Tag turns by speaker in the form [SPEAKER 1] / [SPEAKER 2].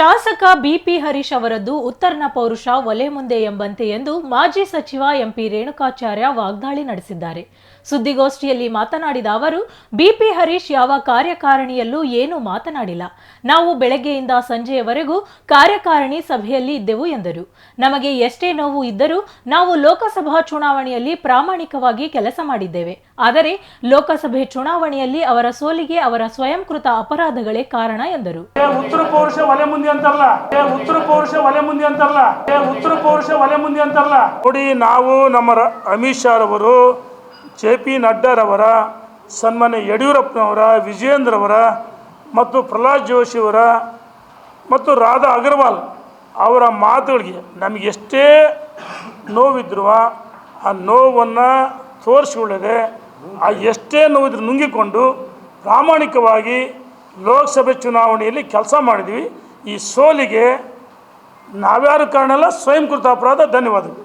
[SPEAKER 1] ಶಾಸಕ ಬಿಪಿ ಹರೀಶ್ ಅವರದ್ದು ಉತ್ತರನ ಪೌರುಷ ಒಲೆ ಮುಂದೆ ಎಂಬಂತೆ ಎಂದು ಮಾಜಿ ಸಚಿವ ಎಂಪಿ ರೇಣುಕಾಚಾರ್ಯ ವಾಗ್ದಾಳಿ ನಡೆಸಿದ್ದಾರೆ. ಸುದ್ದಿಗೋಷ್ಠಿಯಲ್ಲಿ ಮಾತನಾಡಿದ ಅವರು, ಬಿಪಿ ಹರೀಶ್ ಯಾವ ಕಾರ್ಯಕಾರಣಿಯಲ್ಲೂ ಏನೂ ಮಾತನಾಡಿಲ್ಲ. ನಾವು ಬೆಳಗ್ಗೆಯಿಂದ ಸಂಜೆಯವರೆಗೂ ಕಾರ್ಯಕಾರಿಣಿ ಸಭೆಯಲ್ಲಿ ಇದ್ದೆವು ಎಂದರು. ನಮಗೆ ಎಷ್ಟೇ ನೋವು ಇದ್ದರೂ ನಾವು ಲೋಕಸಭಾ ಚುನಾವಣೆಯಲ್ಲಿ ಪ್ರಾಮಾಣಿಕವಾಗಿ ಕೆಲಸ ಮಾಡಿದ್ದೇವೆ. ಆದರೆ ಲೋಕಸಭೆ ಚುನಾವಣೆಯಲ್ಲಿ ಅವರ ಸೋಲಿಗೆ ಅವರ ಸ್ವಯಂಕೃತ ಅಪರಾಧಗಳೇ ಕಾರಣ ಎಂದರು.
[SPEAKER 2] ಮುಂದೆ ಅಂತಾರಲ್ಲ? ಏ, ಉತ್ತರ ಪೌರುಷ ಒಲೆ ಮುಂದೆ ಅಂತಾರಲ್ಲ? ಏ, ಉತ್ತರ ಪೌರುಷ ಒಲೆ ಮುಂದೆ ಅಂತಾರಲ್ಲ? ನೋಡಿ, ನಾವು ನಮ್ಮ ಅಮಿತ್ ಶಾ ರವರು, ಜೆ ಪಿ ನಡ್ಡಾರವರ ಸನ್ಮಾನ್ಯ ಯಡಿಯೂರಪ್ಪನವರ ವಿಜಯೇಂದ್ರವರ ಮತ್ತು ಪ್ರಹ್ಲಾದ್ ಜೋಶಿಯವರ ಮತ್ತು ರಾಧಾ ಅಗರ್ವಾಲ್ ಅವರ ಮಾತುಗಳಿಗೆ ನಮಗೆ ಎಷ್ಟೇ ನೋವಿದ್ರು ಆ ನೋವನ್ನು ತೋರಿಸಿಕೊಳ್ಳದೆ, ಆ ಎಷ್ಟೇ ನೋವಿದ್ರು ನುಂಗಿಕೊಂಡು ಪ್ರಾಮಾಣಿಕವಾಗಿ ಲೋಕಸಭೆ ಚುನಾವಣೆಯಲ್ಲಿ ಕೆಲಸ ಮಾಡಿದ್ವಿ. ಈ ಸೋಲಿಗೆ ನಾವ್ಯಾರು ಕಾರಣ ಅಲ್ಲ ಸ್ವಯಂಕೃತ ಅಪರಾಧ ಧನ್ಯವಾದಗಳು.